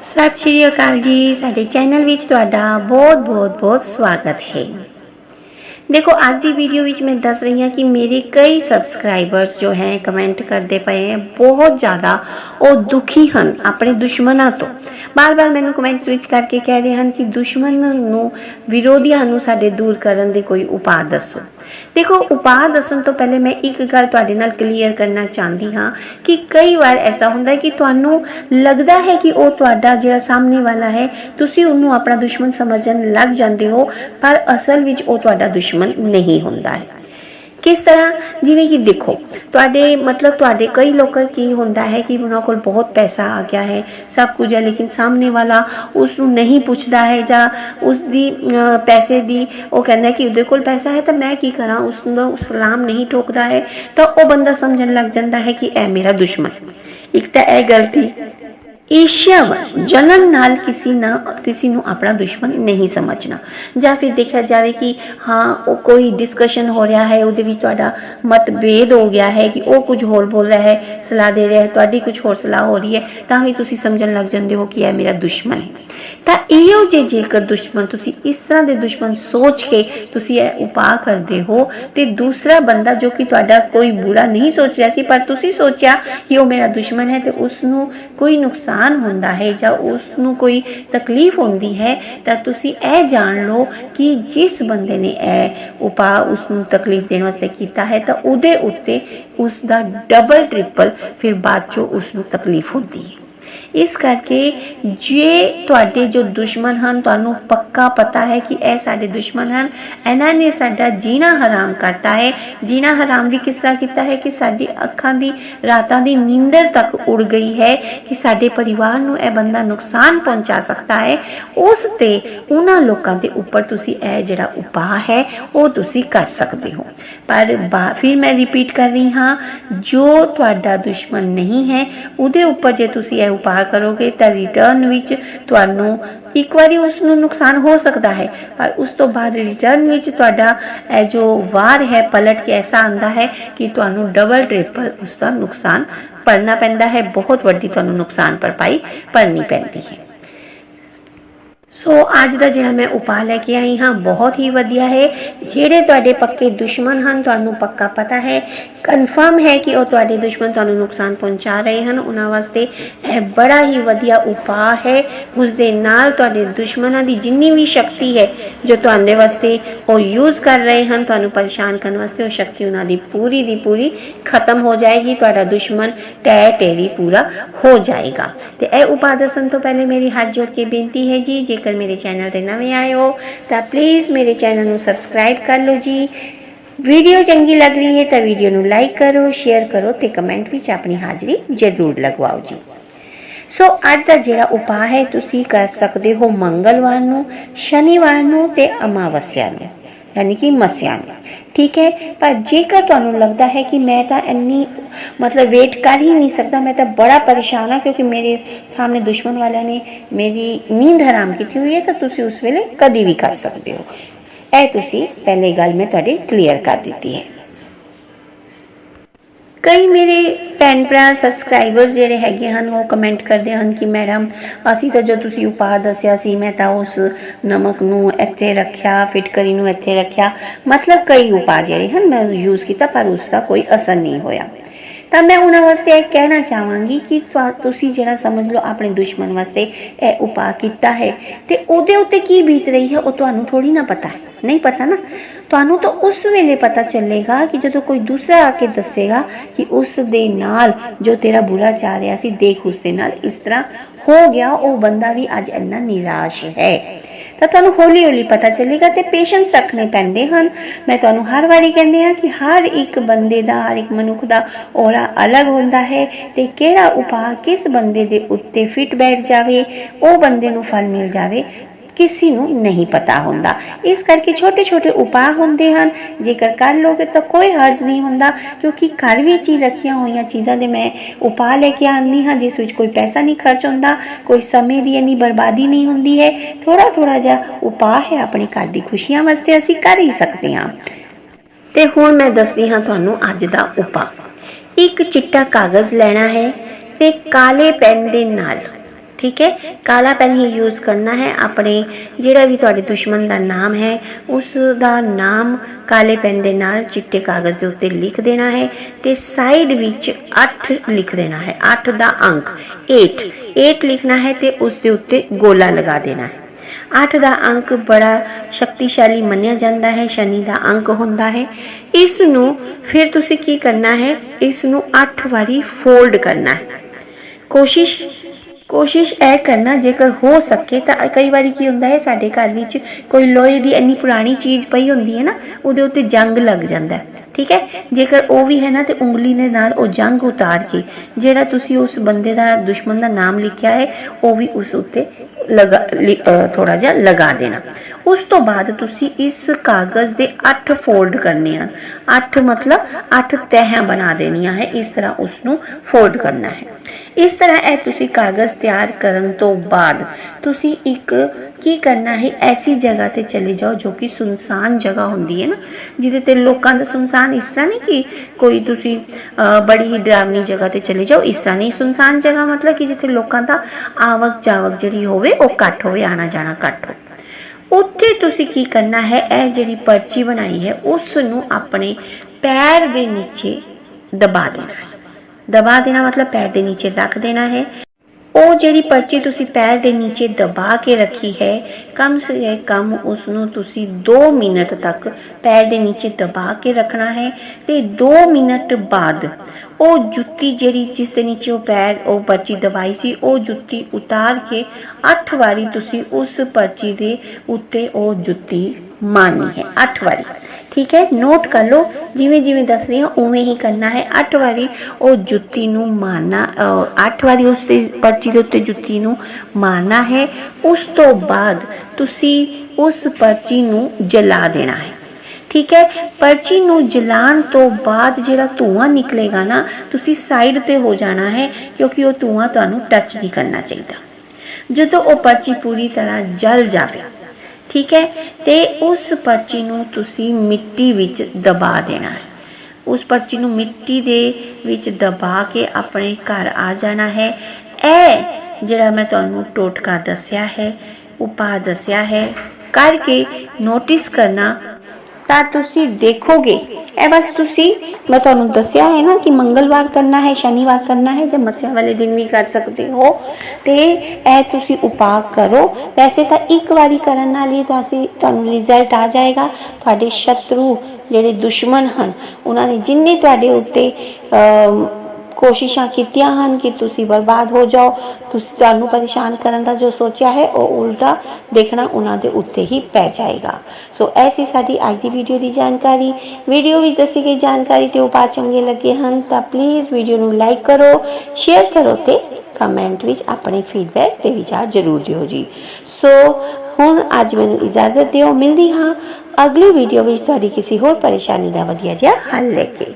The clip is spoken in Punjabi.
ਸਤਿ ਸ਼੍ਰੀ ਅਕਾਲ ਜੀ। ਸਾਡੇ ਚੈਨਲ ਵਿੱਚ ਤੁਹਾਡਾ ਬਹੁਤ ਬਹੁਤ ਬਹੁਤ ਸਵਾਗਤ ਹੈ। ਦੇਖੋ, ਅੱਜ ਦੀ ਵੀਡੀਓ ਵਿੱਚ ਮੈਂ ਦੱਸ ਰਹੀ ਹਾਂ ਕਿ ਮੇਰੇ ਕਈ ਸਬਸਕ੍ਰਾਈਬਰਸ ਜੋ ਹੈ ਕਮੈਂਟ ਕਰਦੇ ਪਏ ਹੈ, ਬਹੁਤ ਜ਼ਿਆਦਾ ਉਹ ਦੁਖੀ ਹਨ ਆਪਣੇ ਦੁਸ਼ਮਣਾਂ ਤੋਂ। ਬਾਰ-ਬਾਰ ਮੈਨੂੰ ਕਮੈਂਟਸ ਵਿੱਚ ਕਰਕੇ ਕਹਿ ਰਹੇ ਹਨ ਕਿ ਦੁਸ਼ਮਣ ਨੂੰ, ਵਿਰੋਧੀਆਂ ਨੂੰ ਸਾਡੇ ਦੂਰ ਕਰਨ ਦੇ ਕੋਈ ਉਪਾਅ ਦੱਸੋ। ਦੇਖੋ, ਉਪਾਅ ਦੱਸਣ ਤੋਂ ਪਹਿਲੇ ਮੈਂ ਇੱਕ ਗੱਲ ਤੁਹਾਡੇ ਨਾਲ ਕਲੀਅਰ ਕਰਨਾ ਚਾਹੁੰਦੀ ਹਾਂ ਕਿ ਕਈ ਵਾਰ ਐਸਾ ਹੁੰਦਾ ਹੈ ਕਿ ਤੁਹਾਨੂੰ ਲੱਗਦਾ ਹੈ ਕਿ ਉਹ ਤੁਹਾਡਾ ਜਿਹੜਾ ਸਾਹਮਣੇ ਵਾਲਾ ਹੈ, ਤੁਸੀਂ ਉਹਨੂੰ ਆਪਣਾ ਦੁਸ਼ਮਣ ਸਮਝਣ ਲੱਗ ਜਾਂਦੇ ਹੋ, ਪਰ ਅਸਲ ਵਿੱਚ ਉਹ ਤੁਹਾਡਾ ਦੁਸ਼ਮਣ ਨਹੀਂ ਹੁੰਦਾ ਹੈ ਕਿਸ ਤਰ੍ਹਾਂ ਜਿਵੇਂ ਕਿ ਦੇਖੋ ਤੁਹਾਡੇ ਮਤਲਬ ਤੁਹਾਡੇ ਕਈ ਲੋਕਾਂ ਕੀ ਹੁੰਦਾ ਹੈ ਕਿ ਉਹਨਾਂ ਕੋਲ ਬਹੁਤ ਪੈਸਾ ਆ ਗਿਆ ਹੈ ਸਭ ਕੁਝ ਹੈ ਲੇਕਿਨ ਸਾਹਮਣੇ ਵਾਲਾ ਉਸ ਨੂੰ ਨਹੀਂ ਪੁੱਛਦਾ ਹੈ ਜਾਂ ਉਸ ਦੀ ਅਹ, ਪੈਸੇ ਦੀ ਉਹ ਕਹਿੰਦਾ ਹੈ ਕਿ ਉਹਦੇ ਕੋਲ ਪੈਸਾ ਹੈ ਤਾਂ ਮੈਂ ਕੀ ਕਰਾਂ ਉਸ ਨੂੰ ਸਲਾਮ ਨਹੀਂ ਠੋਕਦਾ ਹੈ ਤਾਂ ਉਹ ਬੰਦਾ ਸਮਝਣ ਲੱਗ ਜਾਂਦਾ ਹੈ ਕਿ ਇਹ ਮੇਰਾ ਦੁਸ਼ਮਣ ਇੱਕ ਤਾਂ ਇਹ ਗਲਤੀ ਈਰਸ਼ਿਆਵਸ਼ ਜਨਨ ਨਾਲ ਕਿਸੇ ਨਾ, ਕਿਸੇ ਨੂੰ ਆਪਣਾ ਦੁਸ਼ਮਣ ਨਹੀਂ ਸਮਝਣਾ। ਜਾਂ ਫਿਰ ਦੇਖਿਆ ਜਾਵੇ ਕਿ ਹਾਂ, ਉਹ ਕੋਈ ਡਿਸਕਸ਼ਨ ਹੋ ਰਿਹਾ ਹੈ, ਉਹਦੇ ਵਿੱਚ ਤੁਹਾਡਾ ਮਤਭੇਦ ਹੋ ਗਿਆ ਹੈ ਕਿ ਉਹ ਕੁਝ ਹੋਰ ਬੋਲ ਰਿਹਾ ਹੈ, ਸਲਾਹ ਦੇ ਰਿਹਾ ਹੈ, ਤੁਹਾਡੀ ਕੁਝ ਹੋਰ ਸਲਾਹ ਹੋ ਰਹੀ ਹੈ, ਤਾਂ ਵੀ ਤੁਸੀਂ ਸਮਝਣ ਲੱਗ ਜਾਂਦੇ ਹੋ ਕਿ ਇਹ ਮੇਰਾ ਦੁਸ਼ਮਣ ਹੈ। ਤਾਂ ਇਹੋ ਜੇ ਜੇਕਰ ਦੁਸ਼ਮਣ ਤੁਸੀਂ ਇਸ ਤਰ੍ਹਾਂ ਦੇ ਦੁਸ਼ਮਣ ਸੋਚ ਕੇ ਤੁਸੀਂ ਇਹ ਉਪਾਅ ਕਰਦੇ ਹੋ, ਤੇ ਦੂਸਰਾ ਬੰਦਾ ਜੋ ਕਿ ਤੁਹਾਡਾ ਕੋਈ ਬੁਰਾ ਨਹੀਂ ਸੋਚ ਰਿਹਾ ਸੀ, ਪਰ ਤੁਸੀਂ ਸੋਚਿਆ ਕਿ ਉਹ ਮੇਰਾ ਦੁਸ਼ਮਣ ਹੈ, ਤੇ ਉਸ ਨੂੰ ਕੋਈ ਨੁਕਸਾਨ ਹੁੰਦਾ ਹੈ ਜਾਂ ਉਸ ਨੂੰ ਕੋਈ ਤਕਲੀਫ ਹੁੰਦੀ ਹੈ, ਤਾਂ ਤੁਸੀਂ ਇਹ ਜਾਣ ਲਓ ਕਿ ਜਿਸ ਬੰਦੇ ਨੇ ਇਹ ਉਪਾਅ ਉਸ ਨੂੰ ਤਕਲੀਫ ਦੇਣ ਵਾਸਤੇ ਕੀਤਾ ਹੈ, ਤਾਂ ਉਹਦੇ ਉੱਤੇ ਉਸ ਦਾ ਡਬਲ ਟ੍ਰਿਪਲ ਫਿਰ ਬਾਅਦ ਚੋਂ ਉਸ ਨੂੰ ਤਕਲੀਫ ਹੁੰਦੀ ਹੈ। ਇਸ ਕਰਕੇ ਜੇ ਤੁਹਾਡੇ ਜੋ ਦੁਸ਼ਮਣ ਹਨ, ਤੁਹਾਨੂੰ ਪੱਕਾ ਪਤਾ ਹੈ ਕਿ ਇਹ ਸਾਡੇ ਦੁਸ਼ਮਣ ਹਨ। ਇਹਨਾਂ ਨੇ ਸਾਡਾ ਜੀਣਾ ਹਰਾਮ ਕਰਤਾ ਹੈ। ਜੀਣਾ ਹਰਾਮ ਵੀ ਕਿਸ ਤਰ੍ਹਾਂ ਕੀਤਾ ਹੈ ਕਿ ਸਾਡੀ ਅੱਖਾਂ ਦੀ, ਰਾਤਾਂ ਦੀ ਨੀਂਦਰ ਤੱਕ ਉੜ ਗਈ ਹੈ ਕਿ ਸਾਡੇ ਪਰਿਵਾਰ ਨੂੰ ਇਹ ਬੰਦਾ ਨੁਕਸਾਨ ਪਹੁੰਚਾ ਸਕਦਾ ਹੈ। ਉਸ ਤੇ ਉਹਨਾਂ ਲੋਕਾਂ ਦੇ ਉੱਪਰ ਤੁਸੀਂ ਇਹ ਜਿਹੜਾ ਉਪਾਅ ਹੈ, ਉਹ ਤੁਸੀਂ ਕਰ ਸਕਦੇ ਹੋ। ਪਰ ਬਾ- ਫਿਰ ਮੈਂ ਰਿਪੀਟ ਕਰ ਰਹੀ ਹਾਂ, ਜੋ ਤੁਹਾਡਾ ਦੁਸ਼ਮਣ ਨਹੀਂ ਹੈ, ਉਹਦੇ ਉੱਪਰ ਜੇ ਤੁਸੀਂ ਇਹ ਉਪਾਅ ਕਰੋਗੇ ਤਾਂ ਰਿਟਰਨ ਵਿੱਚ ਤੁਹਾਨੂੰ ਇੱਕ ਵਾਰੀ ਉਸ ਨੂੰ ਨੁਕਸਾਨ ਹੋ ਸਕਦਾ ਹੈ। ਪਰ ਉਸ ਤੋਂ ਬਾਅਦ ਰਿਟਰਨ ਵਿੱਚ ਤੁਹਾਡਾ ਇਹ ਜੋ ਵਾਰ ਹੈ, ਪਲਟ ਕੇ ਐਸਾ ਆਂਦਾ ਹੈ ਕਿ ਤੁਹਾਨੂੰ ਡਬਲ ਟ੍ਰਿਪਲ ਉਸ ਦਾ ਨੁਕਸਾਨ ਪੜਨਾ ਪੈਂਦਾ ਹੈ। ਬਹੁਤ ਵੱਡੀ ਤੁਹਾਨੂੰ ਨੁਕਸਾਨ ਭਰਪਾਈ ਭਰਨੀ ਪੈਂਦੀ ਹੈ। ਸੋ ਅੱਜ ਦਾ ਜਿਹੜਾ ਮੈਂ ਉਪਾਅ ਲੈ ਕੇ ਆਈ ਹਾਂ, ਬਹੁਤ ਹੀ ਵਧੀਆ ਹੈ। ਜਿਹੜੇ ਤੁਹਾਡੇ ਪੱਕੇ ਦੁਸ਼ਮਣ ਹਨ, ਤੁਹਾਨੂੰ ਪੱਕਾ ਪਤਾ ਹੈ। ਕਨਫਰਮ ਹੈ ਕਿ ਉਹ ਤੁਹਾਡੇ ਦੁਸ਼ਮਣ ਤੁਹਾਨੂੰ ਨੁਕਸਾਨ ਪਹੁੰਚਾ ਰਹੇ ਹਨ। ਉਹਨਾਂ ਵਾਸਤੇ ਇਹ ਬੜਾ ਹੀ ਵਧੀਆ ਉਪਾਅ ਹੈ। ਉਸ ਦੇ ਨਾਲ ਤੁਹਾਡੇ ਦੁਸ਼ਮਣਾਂ ਦੀ ਜਿੰਨੀ ਵੀ ਸ਼ਕਤੀ ਹੈ, ਜੋ ਤੁਹਾਡੇ ਵਾਸਤੇ ਉਹ ਯੂਜ਼ ਕਰ ਰਹੇ ਹਨ, ਤੁਹਾਨੂੰ ਪਰੇਸ਼ਾਨ ਕਰਨ ਵਾਸਤੇ ਉਹ ਸ਼ਕਤੀ ਉਹਨਾਂ ਦੀ ਪੂਰੀ ਦੀ ਪੂਰੀ ਖਤਮ ਹੋ ਜਾਏਗੀ। ਤੁਹਾਡਾ ਦੁਸ਼ਮਣ ਟੈ ਟੇਰੀ ਪੂਰਾ ਹੋ ਜਾਏਗਾ। ਤੇ ਇਹ ਉਪਾਅ ਦੱਸਣ ਤੋਂ ਪਹਿਲੇ ਮੇਰੀ ਹੱਥ ਜੋੜ ਕੇ ਬੇਨਤੀ ਹੈ ਜੀ ਜੇਕਰ ਮੇਰੇ ਚੈਨਲ ਤੇ ਨਵੇਂ ਆਏ ਹੋ, ਤਾਂ ਪਲੀਜ਼ ਮੇਰੇ ਚੈਨਲ ਨੂੰ ਸਬਸਕ੍ਰਾਈਬ ਕਰ ਲਓ ਜੀ। ਵੀਡੀਓ ਚੰਗੀ ਲੱਗ ਰਹੀ ਹੈ ਤਾਂ ਵੀਡੀਓ ਨੂੰ ਲਾਈਕ ਕਰੋ ਸ਼ੇਅਰ ਕਰੋ ਤੇ ਕਮੈਂਟ ਵਿੱਚ ਆਪਣੀ ਹਾਜ਼ਰੀ ਜ਼ਰੂਰ ਲਗਵਾਓ ਜੀ। ਸੋ ਅੱਜ ਦਾ ਜਿਹੜਾ ਉਪਾਅ ਹੈ, ਤੁਸੀਂ ਕਰ ਸਕਦੇ ਹੋ ਮੰਗਲਵਾਰ ਨੂੰ, ਸ਼ਨੀਵਾਰ ਨੂੰ ਤੇ ਅਮਾਵਸਿਆ ਨੂੰ, ਯਾਨੀ ਕਿ ਮਸਿਆ ਨੂੰ। ਠੀਕ ਹੈ, ਪਰ ਜੇਕਰ ਤੁਹਾਨੂੰ ਲੱਗਦਾ ਹੈ ਕਿ ਮੈਂ ਤਾਂ ਇੰਨੀ, ਮਤਲਬ ਵੇਟ ਕਰ ਹੀ ਨਹੀਂ ਸਕਦਾ, ਮੈਂ ਤਾਂ ਬੜਾ ਪਰੇਸ਼ਾਨ ਹਾਂ ਕਿਉਂਕਿ ਮੇਰੇ ਸਾਹਮਣੇ ਦੁਸ਼ਮਣ ਵਾਲਿਆਂ ਨੇ ਮੇਰੀ ਨੀਂਦ ਹਰਾਮ ਕੀਤੀ ਹੋਈ ਹੈ ਤਾਂ ਤੁਸੀਂ ਉਸ ਵੇਲੇ ਕਦੀ ਵੀ ਕਰ ਸਕਦੇ ਹੋ। ਇਹ ਤੁਸੀਂ ਪਹਿਲੇ ਗੱਲ ਮੈਂ ਤੁਹਾਡੇ ਕਲੀਅਰ ਕਰ ਦਿੱਤੀ ਹੈ। ਕਈ ਮੇਰੇ ਭੈਣ ਭਰਾ ਸਬਸਕ੍ਰਾਈਬਰਸ ਜਿਹੜੇ ਹੈਗੇ ਹਨ, ਉਹ ਕਮੈਂਟ ਕਰਦੇ ਹਨ ਕਿ ਮੈਡਮ ਅਸੀਂ ਤਾਂ ਜੋ ਤੁਸੀਂ ਉਪਾਅ ਦੱਸਿਆ ਸੀ, ਮੈਂ ਤਾਂ ਉਸ ਨਮਕ ਨੂੰ ਇੱਥੇ ਰੱਖਿਆ ਫਿਟਕਰੀ ਨੂੰ ਇੱਥੇ ਰੱਖਿਆ। ਮਤਲਬ ਕਈ ਉਪਾਅ ਜਿਹੜੇ ਹਨ, ਮੈਂ ਯੂਜ਼ ਕੀਤਾ, ਪਰ ਉਸ ਦਾ ਕੋਈ ਅਸਰ ਨਹੀਂ ਹੋਇਆ। ਤਾਂ ਮੈਂ ਉਹਨਾਂ ਵਾਸਤੇ ਇਹ ਕਹਿਣਾ ਚਾਹਾਂਗੀ ਕਿ ਤੁਸੀਂ ਜਿਹੜਾ ਸਮਝ ਲਓ, ਆਪਣੇ ਦੁਸ਼ਮਣ ਵਾਸਤੇ ਇਹ ਉਪਾਅ ਕੀਤਾ ਹੈ। ਤੇ ਉਹਦੇ ਉੱਤੇ ਕੀ ਬੀਤ ਰਹੀ ਹੈ, ਉਹ ਤੁਹਾਨੂੰ ਥੋੜੀ ਨਾ ਪਤਾ। ਹੈ ਨਹੀਂ ਪਤਾ ਨਾ। ਤੁਹਾਨੂੰ ਤਾਂ ਉਸ ਵੇਲੇ ਪਤਾ ਚੱਲੇਗਾ ਕਿ ਜਦੋਂ ਕੋਈ ਦੂਸਰਾ ਆ ਕੇ ਦੱਸੇਗਾ ਕਿ ਉਸ ਦੇ ਨਾਲ ਜੋ ਤੇਰਾ ਬੁਰਾ ਚੱਲ ਰਿਹਾ ਸੀ, ਦੇਖ ਉਸ ਦੇ ਨਾਲ ਇਸ ਤਰ੍ਹਾਂ ਹੋ ਗਿਆ, ਉਹ ਬੰਦਾ ਵੀ ਅੱਜ ਇੰਨਾ ਨਿਰਾਸ਼ ਹੈ। ਤਾਂ ਤੁਹਾਨੂੰ ਹੌਲੀ ਹੌਲੀ ਪਤਾ ਚੱਲੇਗਾ ਤੇ ਪੇਸ਼ੈਂਸ ਰੱਖਣੇ ਪੈਂਦੇ ਹਨ। ਮੈਂ ਤੁਹਾਨੂੰ ਹਰ ਵਾਰੀ ਕਹਿੰਦੇ ਆ ਕਿ ਹਰ ਇੱਕ ਬੰਦੇ ਦਾ, ਹਰ ਇੱਕ ਮਨੁੱਖ ਦਾ ਔਰਾ ਅਲੱਗ ਹੁੰਦਾ ਹੈ ਤੇ ਕਿਹੜਾ ਉਪਾਅ ਕਿਸ ਬੰਦੇ ਦੇ ਉੱਤੇ ਫਿੱਟ ਬੈਠ ਜਾਵੇ, ਉਹ ਬੰਦੇ ਨੂੰ ਫਲ ਮਿਲ ਜਾਵੇ। ਕਿਸੇ ਨੂੰ ਨਹੀਂ ਪਤਾ ਹੁੰਦਾ। ਇਸ ਕਰਕੇ ਛੋਟੇ ਛੋਟੇ ਉਪਾਅ ਹੁੰਦੇ ਹਨ। ਜੇਕਰ ਕਰ ਲੋਗੇ ਤਾਂ ਕੋਈ ਹਰਜ ਨਹੀਂ ਹੁੰਦਾ, ਕਿਉਂਕਿ ਘਰ ਵਿੱਚ ਹੀ ਰੱਖੀਆਂ ਹੋਈਆਂ ਚੀਜ਼ਾਂ ਦੇ ਮੈਂ ਉਪਾਅ ਲੈ ਕੇ ਆਉਂਦੀ ਹਾਂ, ਜਿਸ ਵਿੱਚ ਕੋਈ ਪੈਸਾ ਨਹੀਂ ਖਰਚ ਹੁੰਦਾ, ਕੋਈ ਸਮੇਂ ਦੀ ਇੰਨੀ ਬਰਬਾਦੀ ਨਹੀਂ ਹੁੰਦੀ ਹੈ। ਥੋੜਾ ਥੋੜਾ ਜਿਹਾ ਉਪਾਅ ਹੈ ਆਪਣੇ ਘਰ ਦੀ ਖੁਸ਼ੀਆਂ ਵਾਸਤੇ ਅਸੀਂ ਕਰ ਹੀ ਸਕਦੇ ਹਾਂ। ਤੇ ਹੁਣ ਮੈਂ ਦੱਸਦੀ ਹਾਂ ਤੁਹਾਨੂੰ ਅੱਜ ਦਾ ਉਪਾਅ। ਇੱਕ ਚਿੱਟਾ ਕਾਗਜ਼ ਲੈਣਾ ਹੈ ਤੇ ਕਾਲੇ ਪੈਨ ਦੇ ਨਾਲ ਠੀਕ ਹੈ? ਕਾਲਾ ਪੈਨ ਹੀ ਯੂਜ਼ ਕਰਨਾ ਹੈ। ਆਪਣੇ ਜਿਹੜਾ ਵੀ ਤੁਹਾਡੇ ਦੁਸ਼ਮਣ ਦਾ ਨਾਮ ਹੈ, ਉਸ ਦਾ ਨਾਮ ਕਾਲੇ ਪੈਨ ਦੇ ਨਾਲ ਚਿੱਟੇ ਕਾਗਜ਼ ਦੇ ਉੱਤੇ ਲਿਖ ਦੇਣਾ ਹੈ ਤੇ ਸਾਈਡ ਵਿੱਚ 8 ਲਿਖ ਦੇਣਾ ਹੈ। 8 ਦਾ ਅੰਕ 8 8 ਲਿਖਣਾ ਹੈ ਤੇ ਉਸ ਦੇ ਉੱਤੇ ਗੋਲਾ ਲਗਾ ਦੇਣਾ ਹੈ। 8 ਦਾ ਅੰਕ ਬੜਾ ਸ਼ਕਤੀਸ਼ਾਲੀ ਮੰਨਿਆ ਜਾਂਦਾ ਹੈ। ਸ਼ਨੀ ਦਾ ਅੰਕ ਹੁੰਦਾ ਹੈ। ਇਸ ਨੂੰ ਫਿਰ ਤੁਸੀਂ ਕੀ ਕਰਨਾ ਹੈ? ਇਸ ਨੂੰ 8 ਵਾਰੀ ਫੋਲਡ ਕਰਨਾ ਹੈ। ਕੋਸ਼ਿਸ਼ ਕੋਸ਼ਿਸ਼ ਇਹ ਕਰਨਾ, ਜੇਕਰ ਹੋ ਸਕੇ ਤਾਂ ਕਈ ਵਾਰੀ ਕੀ ਹੁੰਦਾ ਹੈ, ਸਾਡੇ ਘਰ ਵਿੱਚ ਕੋਈ ਲੋਹੇ ਦੀ ਇੰਨੀ ਪੁਰਾਣੀ ਚੀਜ਼ ਪਈ ਹੁੰਦੀ ਹੈ ਨਾ, ਉਹਦੇ ਉੱਤੇ ਜੰਗ ਲੱਗ ਜਾਂਦਾ ਠੀਕ ਹੈ? ਜੇਕਰ ਉਹ ਵੀ ਹੈ ਨਾ, ਤੇ ਉਂਗਲੀ ਦੇ ਨਾਲ ਉਹ ਜੰਗ ਉਤਾਰ ਕੇ, ਜਿਹੜਾ ਤੁਸੀਂ ਉਸ ਬੰਦੇ ਦਾ, ਦੁਸ਼ਮਣ ਦਾ ਨਾਮ ਲਿਖਿਆ ਹੈ, ਉਹ ਵੀ ਉਸ ਉੱਤੇ ਲਗਾ ਥੋੜਾ ਜਿਹਾ ਲਗਾ ਦੇਣਾ। ਉਸ ਤੋਂ ਬਾਅਦ ਤੁਸੀਂ ਇਸ ਕਾਗਜ਼ ਦੇ 8 ਫੋਲਡ ਕਰਨੇ ਹਨ। 8 ਮਤਲਬ 8 ਤਹਿਾਂ ਬਣਾ ਦੇਣੀਆਂ ਹੈ, ਇਸ ਤਰ੍ਹਾਂ ਉਸ ਨੂੰ ਫੋਲਡ ਕਰਨਾ ਹੈ। ਇਸ ਤਰ੍ਹਾਂ ਇਹ ਤੁਸੀਂ ਕਾਗਜ਼ ਤਿਆਰ ਕਰਨ ਤੋਂ ਬਾਅਦ ਤੁਸੀਂ ਇੱਕ ਕੀ ਕਰਨਾ ਹੈ, ਐਸੀ ਜਗ੍ਹਾ ਤੇ ਚਲੇ ਜਾਓ ਜੋ ਕਿ ਸੁਨਸਾਨ ਜਗ੍ਹਾ ਹੁੰਦੀ ਹੈ ਨਾ, ਜਿਹਦੇ ਤੇ ਲੋਕਾਂ ਦਾ ਸੁਨਸਾਨ ਇਸ ਤਰ੍ਹਾਂ ਨਹੀਂ ਕਿ ਕੋਈ ਤੁਸੀਂ ਬੜੀ ਹੀ ਡਰਾਵਨੀ ਜਗ੍ਹਾ ਤੇ ਚਲੇ ਜਾਓ, ਇਸ ਤਰ੍ਹਾਂ ਨਹੀਂ, ਸੁਨਸਾਨ ਜਗ੍ਹਾ ਮਤਲਬ ਕਿ ਜਿੱਥੇ ਲੋਕਾਂ ਦਾ ਆਵਕ ਜਾਵਕ ਜਿਹੜੀ ਹੋਵੇ, ਉਹ ਘੱਟ ਹੋਵੇ ਆਣਾ ਜਾਣਾ ਘੱਟ ਹੋਵੇ। ਉੱਥੇ ਤੁਸੀਂ ਕੀ ਕਰਨਾ ਹੈ, ਇਹ ਜਿਹੜੀ ਪਰਚੀ ਬਣਾਈ ਹੈ ਉਸ ਨੂੰ ਆਪਣੇ ਪੈਰ ਦੇ ਨੀਚੇ ਦਬਾ ਦੇਣਾ ਹੈ। ਦਬਾ ਦੇਣਾ ਮਤਲਬ ਪੈਰ ਦੇ ਨੀਚੇ ਰੱਖ ਦੇਣਾ ਹੈ। ਉਹ ਜਿਹੜੀ ਪਰਚੀ ਤੁਸੀਂ ਪੈਰ ਦੇ ਨੀਚੇ ਦਬਾ ਕੇ ਰੱਖੀ ਹੈ, ਕਮ ਸੇ ਕਮ ਉਸ ਨੂੰ ਤੁਸੀਂ 2 ਮਿੰਟ ਤੱਕ ਪੈਰ ਦੇ ਨੀਚੇ ਦਬਾ ਕੇ ਰੱਖਣਾ ਹੈ ਤੇ 2 ਮਿੰਟ ਬਾਅਦ ਉਹ ਜੁੱਤੀ ਜਿਹੜੀ ਜਿਸ ਦੇ ਨੀਚੇ ਉਹ ਪੈਰ, ਉਹ ਪਰਚੀ ਦਬਾਈ ਸੀ, ਉਹ ਜੁੱਤੀ ਉਤਾਰ ਕੇ 8 ਵਾਰੀ ਤੁਸੀਂ ਉਸ ਪਰਚੀ ਦੇ ਉੱਤੇ ਉਹ ਜੁੱਤੀ ਮਾਰਨੀ ਹੈ। 8 ਵਾਰੀ। ਠੀਕ ਹੈ ਨੋਟ ਕਰ ਲਓ, ਜਿਵੇਂ ਜਿਵੇਂ ਦੱਸ ਰਹੀ ਹਾਂ, ਉਵੇਂ ਹੀ ਕਰਨਾ ਹੈ। 8 ਵਾਰੀ ਉਹ ਜੁੱਤੀ ਨੂੰ ਮਾਰਨਾ 8 ਵਾਰੀ ਉਸ ਤੇ ਪਰਚੀ ਦੇ ਉੱਤੇ ਜੁੱਤੀ ਨੂੰ ਮਾਰਨਾ ਹੈ। ਉਸ ਤੋਂ ਬਾਅਦ ਤੁਸੀਂ ਉਸ ਪਰਚੀ ਨੂੰ ਜਲਾ ਦੇਣਾ ਹੈ। ਠੀਕ ਹੈ, ਪਰਚੀ ਨੂੰ ਜਲਾਣ ਤੋਂ ਬਾਅਦ ਜਿਹੜਾ ਧੂਆਂ ਨਿਕਲੇਗਾ ਨਾ, ਤੁਸੀਂ ਸਾਈਡ ਤੇ ਹੋ ਜਾਣਾ ਹੈ, ਕਿਉਂਕਿ ਉਹ ਧੂਆਂ ਤੁਹਾਨੂੰ ਟੱਚ ਨਹੀਂ ਕਰਨਾ ਚਾਹੀਦਾ। ਜਦੋਂ ਉਹ ਪਰਚੀ ਪੂਰੀ ਤਰ੍ਹਾਂ ਜਲ ਜਾਵੇ ਠੀਕ ਹੈ? ਤੇ ਉਸ ਪਰਚੀ ਨੂੰ ਤੁਸੀਂ ਮਿੱਟੀ ਵਿੱਚ ਦਬਾ ਦੇਣਾ ਹੈ। ਉਸ ਪਰਚੀ ਨੂੰ ਮਿੱਟੀ ਦੇ ਵਿੱਚ ਦਬਾ ਕੇ ਆਪਣੇ ਘਰ ਆ ਜਾਣਾ ਹੈ। ਇਹ ਜਿਹੜਾ ਮੈਂ ਤੁਹਾਨੂੰ ਟੋਟਕਾ ਦੱਸਿਆ ਹੈ, ਉਪਾਅ ਦੱਸਿਆ ਹੈ, ਕਰਕੇ ਨੋਟਿਸ ਕਰਨਾ ਤਾਂ ਤੁਸੀਂ ਦੇਖੋਗੇ। ਇਹ ਬਸ ਤੁਸੀਂ, ਮੈਂ ਤੁਹਾਨੂੰ ਦੱਸਿਆ ਹੈ ਨਾ ਕਿ ਮੰਗਲਵਾਰ ਕਰਨਾ ਹੈ, ਸ਼ਨੀਵਾਰ ਕਰਨਾ ਹੈ, ਜਾਂ ਮੱਸਿਆ ਵਾਲੇ ਦਿਨ ਵੀ ਕਰ ਸਕਦੇ ਹੋ। ਤੇ ਇਹ ਤੁਸੀਂ ਉਪਾਅ ਕਰੋ। ਵੈਸੇ ਤਾਂ ਇੱਕ ਵਾਰੀ ਕਰਨ ਨਾਲ ਹੀ ਤੁਸੀਂ ਤੁਹਾਨੂੰ ਰਿਜ਼ਲਟ ਆ ਜਾਏਗਾ। ਤੁਹਾਡੇ ਸ਼ਤਰੂ ਜਿਹੜੇ ਦੁਸ਼ਮਣ ਹਨ, ਉਹਨਾਂ ਨੇ ਜਿੰਨੇ ਤੁਹਾਡੇ ਉੱਤੇ ਕੋਸ਼ਿਸ਼ਾਂ ਕੀਤੀਆਂ ਹਨ ਕਿ ਤੁਸੀਂ ਬਰਬਾਦ ਹੋ ਜਾਓ। ਤੁਸੀਂ ਤੁਹਾਨੂੰ ਪਰੇਸ਼ਾਨ ਕਰਨ ਦਾ ਜੋ ਸੋਚਿਆ ਹੈ, ਉਹ ਉਲਟਾ ਦੇਖਣਾ ਉਹਨਾਂ ਦੇ ਉੱਤੇ ਹੀ ਪੈ ਜਾਏਗਾ। ਸੋ ਐਸੀ ਸਾਡੀ ਅੱਜ ਦੀ ਵੀਡੀਓ ਦੀ ਜਾਣਕਾਰੀ। ਵੀਡੀਓ ਵਿੱਚ ਦੱਸੀ ਗਈ ਜਾਣਕਾਰੀ ਤੇ ਉਪਾਅ ਚੰਗੇ ਲੱਗੇ ਹਨ ਤਾਂ ਪਲੀਜ਼ ਵੀਡੀਓ ਨੂੰ ਲਾਈਕ ਕਰੋ ਸ਼ੇਅਰ ਕਰੋ ਤੇ ਕਮੈਂਟ ਵਿੱਚ ਆਪਣੇ ਫੀਡਬੈਕ ਤੇ ਵਿਚਾਰ ਜ਼ਰੂਰ ਦਿਓ ਜੀ। ਸੋ ਹੁਣ ਅੱਜ ਮੈਨੂੰ ਇਜਾਜ਼ਤ ਦਿਓ। ਮਿਲਦੀ ਹਾਂ ਅਗਲੀ ਵੀਡੀਓ ਵਿੱਚ ਤੁਹਾਡੀ ਕਿਸੇ ਹੋਰ ਪਰੇਸ਼ਾਨੀ ਦਾ ਵਧੀਆ ਜਿਹਾ ਹੱਲ ਲੈ ਕੇ।